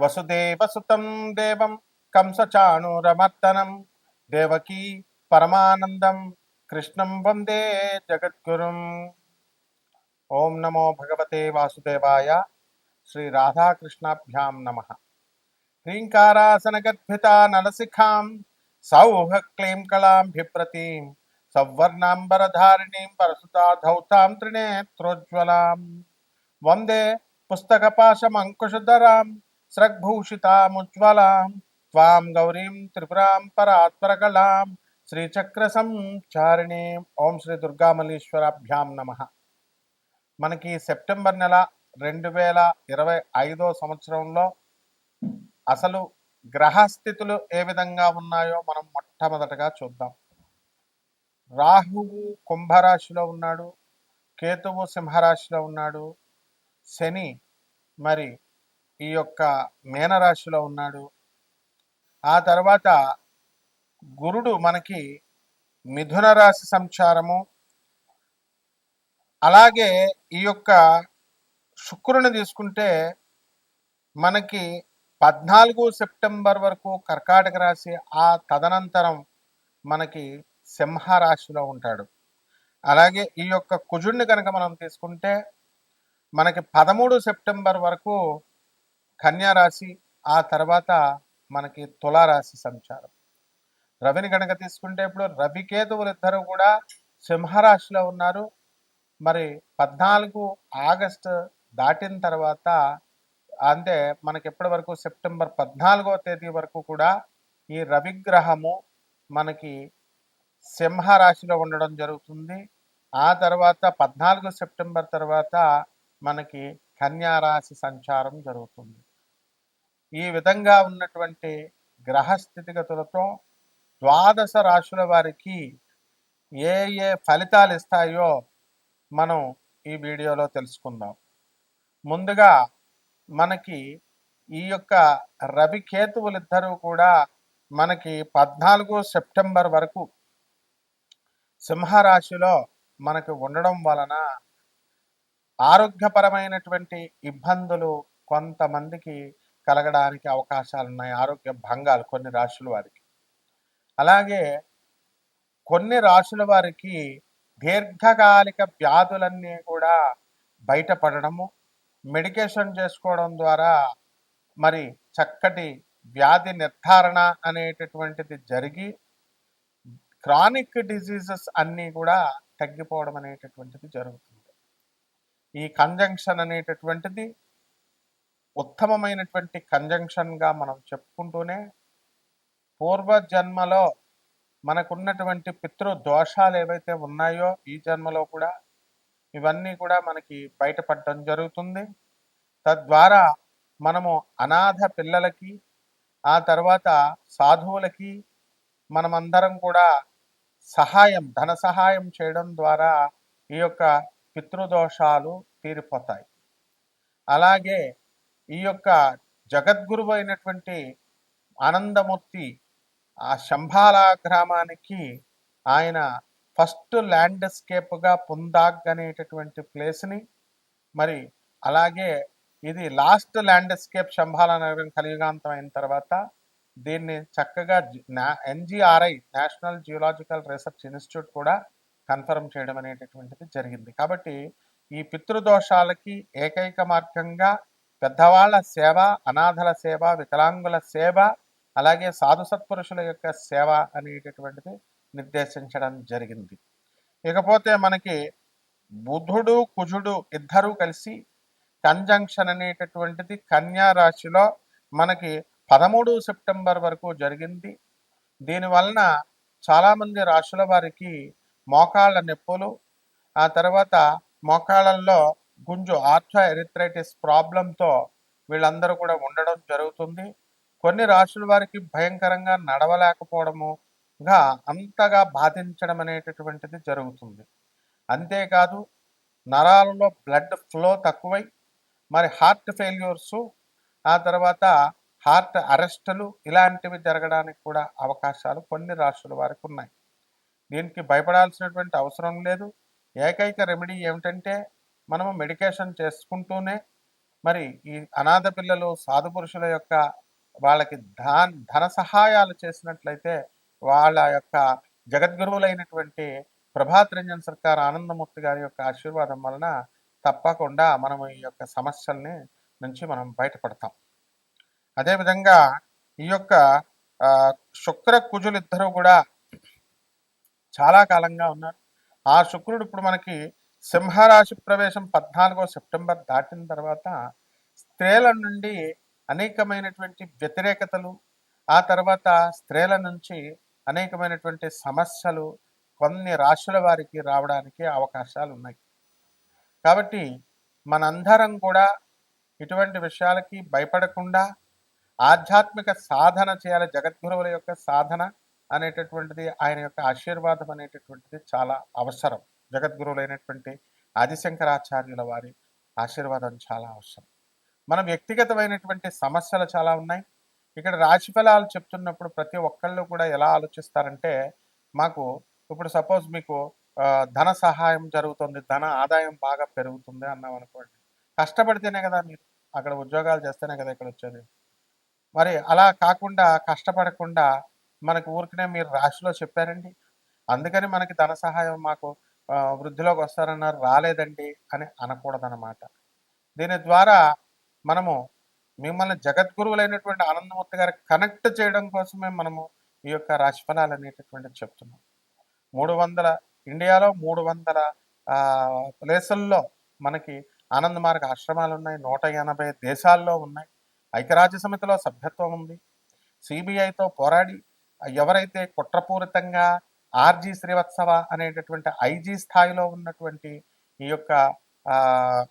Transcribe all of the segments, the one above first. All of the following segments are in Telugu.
वसुदेवसुतं देवं कंसचाणूरमर्दनं, देवकी परमानन्दं, कृष्णं वंदे जगद्गुरुम्। ॐ नमो भगवते वासुदेवाय, श्रीराधाकृष्णाभ्यां नमः। ह्रीङ्कारासनगर्भिता नलसिखां सौः क्लीं कलां बिभ्रतीं सौवर्णाम्बरधारिणीं परसुता धौतां त्रिनेत्रोज्ज्वलां। वंदे స్రగ్భూషితాముజ్వలాం త్వాం గౌరీం త్రిపురాం పరాత్పరకళాం శ్రీచక్ర సంచారిణీం ఓం శ్రీ దుర్గామల్లీశ్వరాభ్యాం నమ. మనకి సెప్టెంబర్ నెల రెండు వేల ఇరవై ఐదో సంవత్సరంలో అసలు గ్రహస్థితులు ఏ విధంగా ఉన్నాయో మనం మొట్టమొదటగా చూద్దాం. రాహువు కుంభరాశిలో ఉన్నాడు కేతువు సింహరాశిలో ఉన్నాడు శని మరి ఈ యొక్క మీనరాశిలో ఉన్నాడు. ఆ తర్వాత గురుడు మనకి మిథున రాశి సంచారము. అలాగే ఈ యొక్క శుక్రుని తీసుకుంటే మనకి పద్నాలుగు సెప్టెంబర్ వరకు కర్కాటక రాశి ఆ తదనంతరం మనకి సింహ రాశిలో ఉంటాడు. అలాగే ఈ యొక్క కుజుడిని కనుక మనం తీసుకుంటే మనకి పదమూడు సెప్టెంబర్ వరకు కన్యారాశి ఆ తర్వాత మనకి తులారాశి సంచారం. రవిని కనుక తీసుకుంటే ఇప్పుడు రవికేతువులు ఇద్దరు కూడా సింహరాశిలో ఉన్నారు. మరి పద్నాలుగు ఆగస్టు దాటిన తర్వాత అంటే మనకి ఎప్పటి వరకు సెప్టెంబర్ పద్నాలుగో తేదీ వరకు కూడా ఈ రవిగ్రహము మనకి సింహ రాశిలో ఉండడం జరుగుతుంది. ఆ తర్వాత పద్నాలుగు సెప్టెంబర్ తర్వాత మనకి కన్యారాశి సంచారం జరుగుతుంది. ఈ విధంగా ఉన్నటువంటి గ్రహ స్థితిగతులతో ద్వాదశ రాశుల వారికి ఏ ఏ ఫలితాలు ఇస్తాయో మనం ఈ వీడియోలో తెలుసుకుందాం. ముందుగా మనకి ఈ యొక్క రవికేతువులు కేతువులిద్దరూ కూడా మనకి పద్నాలుగు సెప్టెంబర్ వరకు సింహరాశిలో మనకి ఉండడం వలన ఆరోగ్యపరమైనటువంటి ఇబ్బందులు కొంతమందికి కలగడానికి అవకాశాలు ఉన్నాయి ఆరోగ్య భంగాలు కొన్ని రాశుల వారికి. అలాగే కొన్ని రాశుల వారికి దీర్ఘకాలిక వ్యాధులన్నీ కూడా బయటపడడము మెడికేషన్ చేసుకోవడం ద్వారా మరి చక్కటి వ్యాధి నిర్ధారణ అనేటటువంటిది జరిగి క్రానిక్ డిజీజెస్ అన్నీ కూడా తగ్గిపోవడం అనేటటువంటిది జరుగుతుంది. ఈ కంజంక్షన్ అనేటటువంటిది ఉత్తమమైనటువంటి కంజంక్షన్గా మనం చెప్పుకుంటూనే పూర్వజన్మలో మనకున్నటువంటి పితృ దోషాలు ఏవైతే ఉన్నాయో ఈ జన్మలో కూడా ఇవన్నీ కూడా మనకి బయటపడటం జరుగుతుంది. తద్వారా మనము అనాథ పిల్లలకి ఆ తర్వాత సాధువులకి మనమందరం కూడా సహాయం ధన సహాయం చేయడం ద్వారా ఈ యొక్క పితృదోషాలు తీరిపోతాయి. అలాగే ఈ యొక్క జగద్గురువు అయినటువంటి ఆనందమూర్తి ఆ శంభాల గ్రామానికి ఆయన ఫస్ట్ ల్యాండ్స్కేప్గా పుందాగ్ అనేటటువంటి ప్లేస్ని మరి అలాగే ఇది లాస్ట్ ల్యాండ్స్కేప్ శంభాల నగరం కలియుగాంతం అయిన తర్వాత దీన్ని చక్కగా NGRI national geological research institute కూడా కన్ఫర్మ్ చేయడం అనేటటువంటిది జరిగింది. కాబట్టి ఈ పితృదోషాలకి ఏకైక మార్గంగా పెద్దవాళ్ళ సేవ అనాథల సేవ వికలాంగుల సేవ అలాగే సాధు సత్పురుషుల యొక్క సేవ అనేటటువంటిది నిర్దేశించడం జరిగింది. ఇకపోతే మనకి బుధుడు కుజుడు ఇద్దరూ కలిసి కంజంక్షన్ అనేటటువంటిది కన్యా రాశిలో మనకి పదమూడు సెప్టెంబర్ వరకు జరిగింది. దీనివలన చాలామంది రాశుల వారికి మోకాళ్ళ నొప్పులు ఆ తర్వాత మోకాళ్ళల్లో గుంజు ఆర్థో ఎరిథ్రైటిస్ ప్రాబ్లంతో వీళ్ళందరూ కూడా ఉండడం జరుగుతుంది. కొన్ని రాశుల వారికి భయంకరంగా నడవలేకపోవడముగా అంతగా బాధించడం అనేటటువంటిది జరుగుతుంది. అంతేకాదు నరాలలో బ్లడ్ ఫ్లో తక్కువై మరి హార్ట్ ఫెయిల్యూర్స్ ఆ తర్వాత హార్ట్ అరెస్టులు ఇలాంటివి జరగడానికి కూడా అవకాశాలు కొన్ని రాష్ట్రాల వారికి ఉన్నాయి. దీనికి భయపడాల్సినటువంటి అవసరం లేదు. ఏకైక రెమెడీ ఏమిటంటే మనము మెడికేషన్ చేసుకుంటూనే మరి ఈ అనాథ పిల్లలు సాధు పురుషుల యొక్క వాళ్ళకి ధన ధన సహాయాలు చేసినట్లయితే వాళ్ళ యొక్క జగద్గురువులైనటువంటి ప్రభాత్ రంజన్ సర్కార్ ఆనందమూర్తి గారి యొక్క ఆశీర్వాదం వలన తప్పకుండా మనం ఈ యొక్క సమస్యల్ని నుంచి మనం బయటపడతాం. అదేవిధంగా ఈ యొక్క శుక్ర కుజులు ఇద్దరు కూడా చాలా కాలంగా ఉన్నారు. ఆ శుక్రుడు ఇప్పుడు మనకి సింహరాశి ప్రవేశం పద్నాలుగో సెప్టెంబర్ దాటిన తర్వాత స్త్రీల నుండి అనేకమైనటువంటి వ్యతిరేకతలు ఆ తర్వాత స్త్రీల నుంచి అనేకమైనటువంటి సమస్యలు కొన్ని రాశుల వారికి రావడానికి అవకాశాలు ఉన్నాయి. కాబట్టి మనందరం కూడా ఇటువంటి విషయాలకి భయపడకుండా ఆధ్యాత్మిక సాధన చేయాలి. జగద్గురువుల యొక్క సాధన అనేటటువంటిది ఆయన యొక్క ఆశీర్వాదం అనేటటువంటిది చాలా అవసరం. జగద్గురువులైనటువంటి ఆదిశంకరాచార్యుల వారి ఆశీర్వాదం చాలా అవసరం. మన వ్యక్తిగతమైనటువంటి సమస్యలు చాలా ఉన్నాయి. ఇక్కడ రాశి ఫలాలు చెప్తున్నప్పుడు ప్రతి ఒక్కళ్ళు కూడా ఎలా ఆలోచిస్తారంటే మాకు ఇప్పుడు సపోజ్ మీకు ధన సహాయం జరుగుతుంది ధన ఆదాయం బాగా పెరుగుతుంది అన్నాం అనుకోండి. కష్టపడితేనే కదా మీరు అక్కడ ఉద్యోగాలు చేస్తేనే కదా ఇక్కడ వచ్చేది. మరి అలా కాకుండా కష్టపడకుండా మనకు ఊరికనే మీరు రాశిలో చెప్పారండి. అందుకని మనకి ధన సహాయం మాకు వృద్ధిలోకి వస్తారన్నారు రాలేదండి అని అనకూడదన్నమాట. దీని ద్వారా మనము మిమ్మల్ని జగద్గురువులైనటువంటి ఆనందమూర్తి గారు కనెక్ట్ చేయడం కోసమే మనము ఈ యొక్క రాశిఫలాలు అనేటటువంటిది చెప్తున్నాం. మూడు వందల ఇండియాలో మూడు వందల ప్లేసుల్లో మనకి ఆనంద మార్గ ఆశ్రమాలు ఉన్నాయి నూట ఎనభై దేశాల్లో ఉన్నాయి. ఐక్యరాజ్య సమితిలో సభ్యత్వం ఉంది. సిబిఐతో పోరాడి ఎవరైతే కుట్రపూరితంగా ఆర్జీ శ్రీవత్సవ అనేటటువంటి ఐజీ స్థాయిలో ఉన్నటువంటి ఈ యొక్క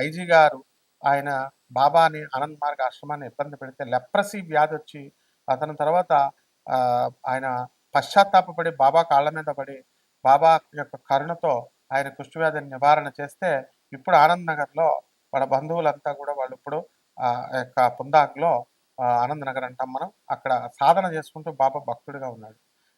ఐజీ గారు ఆయన బాబాని ఆనంద్ మార్గ ఆశ్రమాన్ని ఇబ్బంది పెడితే లెప్రసీ వ్యాధి వచ్చి అతని తర్వాత ఆ, ఆయన పశ్చాత్తాపడి బాబా కాళ్ళ మీద పడి బాబా యొక్క కరుణతో ఆయన కుష్ఠవ్యాధిని నివారణ చేస్తే ఇప్పుడు ఆనంద్ నగర్లో వాళ్ళ బంధువులంతా కూడా వాళ్ళు ఇప్పుడు ఆ యొక్క పుందాక్లో ఆనంద్ నగర్ అంటాం మనం అక్కడ సాధన చేసుకుంటూ బాబా భక్తుడిగా ఉన్నాడు.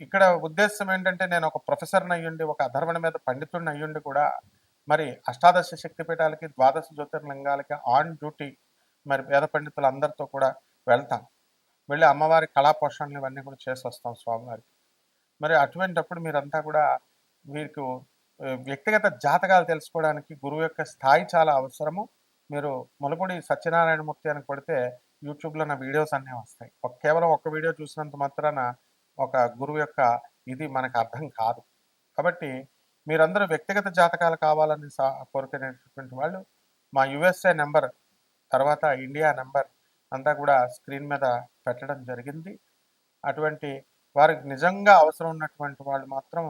ఇక్కడ ఉద్దేశం ఏంటంటే నేను ఒక ప్రొఫెసర్ని అయ్యుండి ఒక అధర్వణ మీద పండితుడిని అయ్యుండి కూడా మరి అష్టాదశ శక్తిపీఠాలకి ద్వాదశ జ్యోతిర్లింగాలకి ఆన్ డ్యూటీ మరి వేద పండితులు అందరితో కూడా వెళ్తాం. వెళ్ళి అమ్మవారి కళా పోషణలు ఇవన్నీ కూడా చేసి వస్తాం స్వామివారికి. మరి అటువంటిప్పుడు మీరంతా కూడా మీకు వ్యక్తిగత జాతకాలు తెలుసుకోవడానికి గురువు యొక్క స్థాయి చాలా అవసరము. మీరు ములపూడి సత్యనారాయణమూర్తి అని కొడితే యూట్యూబ్లో నా వీడియోస్ అన్నీ వస్తాయి. కేవలం ఒక వీడియో చూసినంత మాత్రాన ఒక గురువు యొక్క ఇది మనకు అర్థం కాదు. కాబట్టి మీరందరూ వ్యక్తిగత జాతకాలు కావాలని సా కోరుకునేటటువంటి వాళ్ళు మా యుఎస్ఏ నెంబర్ తర్వాత ఇండియా నెంబర్ అంతా కూడా స్క్రీన్ మీద పెట్టడం జరిగింది. అటువంటి వారికి నిజంగా అవసరం ఉన్నటువంటి వాళ్ళు మాత్రం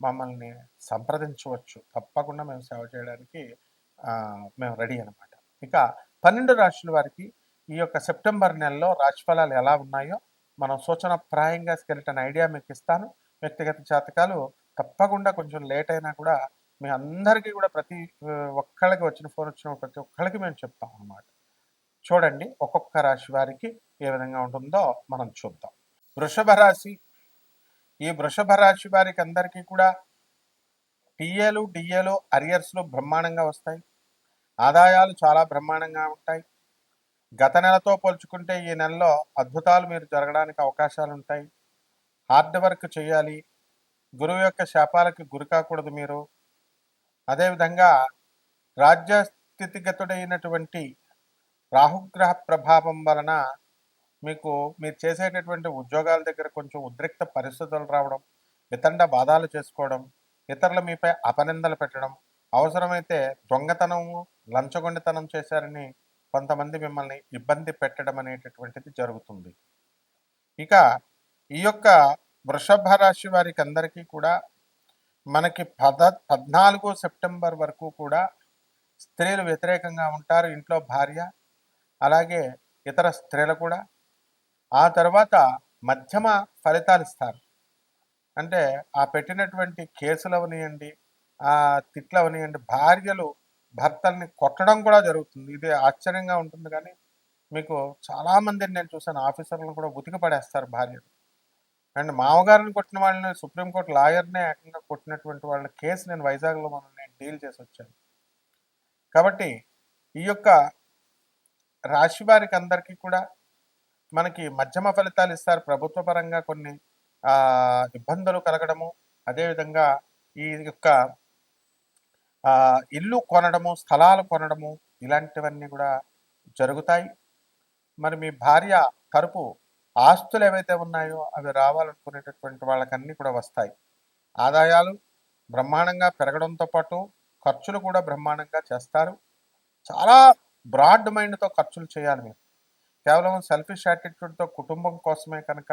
మమ్మల్ని సంప్రదించవచ్చు. తప్పకుండా మేము సేవ చేయడానికి మేము రెడీ అనమాట ఇక పన్నెండు రాశుల వారికి ఈ యొక్క సెప్టెంబర్ నెలలో రాశిఫలాలు ఎలా ఉన్నాయో మనం సూచన ప్రాయంగా స్కెలిటన్ ఐడియా మీకు ఇస్తాను. వ్యక్తిగత జాతకాలు తప్పకుండా కొంచెం లేట్ అయినా కూడా మీ అందరికీ కూడా ప్రతి ఒక్కళ్ళకి వచ్చిన ఫోన్ వచ్చిన ప్రతి ఒక్కళ్ళకి మేము చెప్తాం అన్నమాట. చూడండి ఒక్కొక్క రాశి వారికి ఏ విధంగా ఉంటుందో మనం చూద్దాం. వృషభ రాశి. ఈ వృషభ రాశి వారికి అందరికీ కూడా పిఏలు డిఏలు అరియర్స్లు బ్రహ్మాండంగా వస్తాయి. ఆదాయాలు చాలా బ్రహ్మాండంగా ఉంటాయి. గత నెలతో పోల్చుకుంటే ఈ నెలలో అద్భుతాలు మీరు జరగడానికి అవకాశాలు ఉంటాయి హార్డ్ వర్క్ చేయాలి. గురువు యొక్క శాపాలకి గురి కాకూడదు మీరు. అదేవిధంగా రాజ్య స్థితిగతుడైనటువంటి రాహుగ్రహ ప్రభావం వలన మీకు మీరు చేసేటటువంటి ఉద్యోగాల దగ్గర కొంచెం ఉద్రిక్త పరిస్థితులు రావడం ఇతండ బాధాలు చేసుకోవడం ఇతరుల మీపై అపనిందలు పెట్టడం అవసరమైతే దొంగతనము లంచగొండితనం చేశారని కొంతమంది మిమ్మల్ని ఇబ్బంది పెట్టడం అనేటటువంటిది జరుగుతుంది. ఇక ఈ యొక్క వృషభ రాశి వారికి అందరికీ కూడా మనకి పద పద్నాలుగు సెప్టెంబర్ వరకు కూడా స్త్రీలు వ్యతిరేకంగా ఉంటారు ఇంట్లో భార్య అలాగే ఇతర స్త్రీలు కూడా. ఆ తర్వాత మధ్యమ ఫలితాలు ఇస్తారు. అంటే ఆ పెట్టినటువంటి కేసులు అవనియండి ఆ తిట్లు అవనియండి భార్యలు భర్తల్ని కొట్టడం కూడా జరుగుతుంది. ఇది ఆశ్చర్యంగా ఉంటుంది కానీ మీకు చాలామందిని నేను చూసాను ఆఫీసర్లను కూడా ఉతికి పడేస్తారు భార్యలు. అండ్ మామగారిని కొట్టిన వాళ్ళని సుప్రీంకోర్టు లాయర్నే ఏకంగా కొట్టినటువంటి వాళ్ళ కేసు నేను వైజాగ్లో మనం నేను డీల్ చేసి వచ్చాను. కాబట్టి ఈ యొక్క రాశి వారికి అందరికీ కూడా మనకి మధ్యమ ఫలితాలు ఇస్తారు. ప్రభుత్వ పరంగా కొన్ని ఇబ్బందులు కలగడము అదేవిధంగా ఈ యొక్క ఇల్లు కొనడము స్థలాలు కొనడము ఇలాంటివన్నీ కూడా జరుగుతాయి. మరి మీ భార్య తరపు ఆస్తులు ఏవైతే ఉన్నాయో అవి రావాలనుకునేటటువంటి వాళ్ళకన్నీ కూడా వస్తాయి. ఆదాయాలు బ్రహ్మాండంగా పెరగడంతో పాటు ఖర్చులు కూడా బ్రహ్మాండంగా చేస్తారు. చాలా బ్రాడ్ మైండ్తో ఖర్చులు చేయాలి మీరు. కేవలం సెల్ఫిష్ యాటిట్యూడ్తో కుటుంబం కోసమే కనుక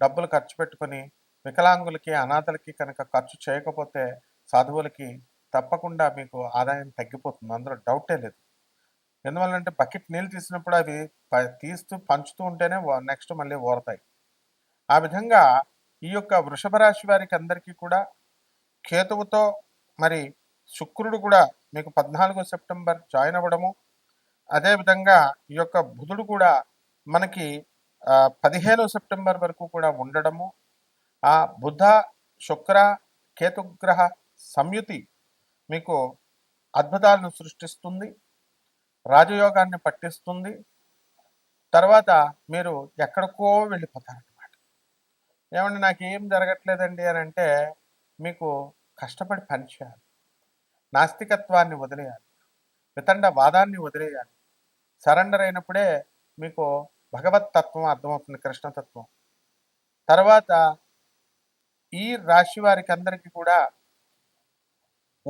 డబ్బులు ఖర్చు పెట్టుకొని వికలాంగులకి అనాథలకి కనుక ఖర్చు చేయకపోతే సాధువులకి తప్పకుండా మీకు ఆదాయం తగ్గిపోతుంది. అందులో డౌటే లేదు. ఎందువల్లంటే బకెట్ నీళ్ళు తీసినప్పుడు అవి ప- తీస్తూ పంచుతూ ఉంటేనే నెక్స్ట్ మళ్ళీ ఓరతాయి ఆ విధంగా ఈ యొక్క వృషభ రాశి వారికి అందరికీ కూడా కేతువుతో మరి శుక్రుడు కూడా మీకు పద్నాలుగో సెప్టెంబర్ జాయిన్ అవ్వడము అదేవిధంగా ఈ యొక్క బుధుడు కూడా మనకి పదిహేనో పదిహేను సెప్టెంబర్ వరకు కూడా ఉండడము ఆ బుధ శుక్ర కేతుగ్రహ సంయుతి మీకు అద్భుతాలను సృష్టిస్తుంది రాజయోగాన్ని పట్టిస్తుంది. తర్వాత మీరు ఎక్కడికో వెళ్ళిపోతారనమాట ఏమంటే నాకు ఏం జరగట్లేదండి అని అంటే మీకు కష్టపడి పనిచేయాలి నాస్తికత్వాన్ని వదిలేయాలి వితండ వాదాన్ని వదిలేయాలి. సరెండర్ అయినప్పుడే మీకు భగవత్ తత్వం అర్థమవుతుంది కృష్ణతత్వం. తర్వాత ఈ రాశి వారికి అందరికీ కూడా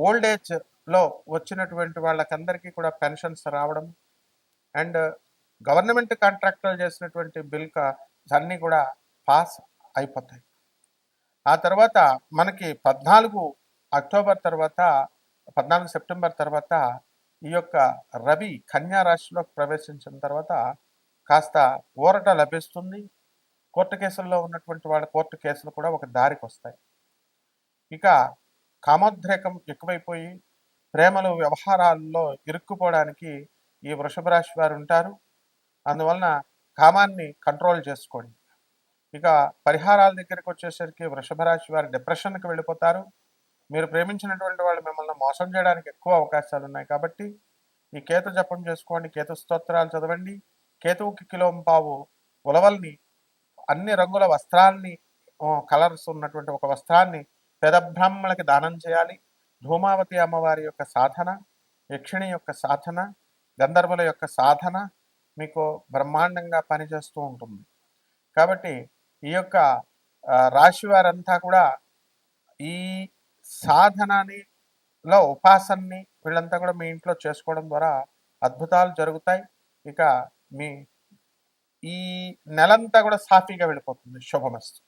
ఓల్డ్ ఏజ్లో వచ్చినటువంటి వాళ్ళకందరికీ కూడా పెన్షన్స్ రావడం అండ్ గవర్నమెంట్ కాంట్రాక్టులు చేసినటువంటి బిల్ అన్ని అన్నీ కూడా పాస్ అయిపోతాయి. ఆ తర్వాత మనకి పద్నాలుగు అక్టోబర్ తర్వాత పద్నాలుగు సెప్టెంబర్ తర్వాత ఈ యొక్క రవి కన్యా రాశిలోకి ప్రవేశించిన తర్వాత కాస్త ఊరట లభిస్తుంది. కోర్టు కేసుల్లో ఉన్నటువంటి వాళ్ళ కోర్టు కేసులు కూడా ఒక దారికి వస్తాయి. ఇక కామోద్రేకం ఎక్కువైపోయి ప్రేమలు వ్యవహారాల్లో ఇరుక్కుపోవడానికి ఈ వృషభ రాశి వారు ఉంటారు. అందువలన కామాన్ని కంట్రోల్ చేసుకోండి. ఇక పరిహారాల దగ్గరికి వచ్చేసరికి వృషభ రాశి వారు డిప్రెషన్కి వెళ్ళిపోతారు. మీరు ప్రేమించినటువంటి వాళ్ళు మిమ్మల్ని మోసం చేయడానికి ఎక్కువ అవకాశాలు ఉన్నాయి కాబట్టి ఈ కేతు జపం చేసుకోండి కేతు స్తోత్రాలు చదవండి. కేతువుకి కిలోంపావు ఉలవల్ని అన్ని రంగుల వస్త్రాల్ని కలర్స్ ఉన్నటువంటి ఒక వస్త్రాన్ని పేద బ్రాహ్మణులకి దానం చేయాలి. ధూమావతి అమ్మవారి యొక్క సాధన యక్షిణి యొక్క సాధన గంధర్వుల యొక్క సాధన మీకు బ్రహ్మాండంగా పనిచేస్తూ ఉంటుంది. కాబట్టి ఈ యొక్క రాశి వారంతా కూడా ఈ సాధనని లో ఉపాసనని వీళ్ళంతా కూడా మీ ఇంట్లో చేసుకోవడం ద్వారా అద్భుతాలు జరుగుతాయి. ఇక మీ ఈ నెలంతా కూడా సాఫీగా వెళ్ళిపోతుంది. శుభమస్తు.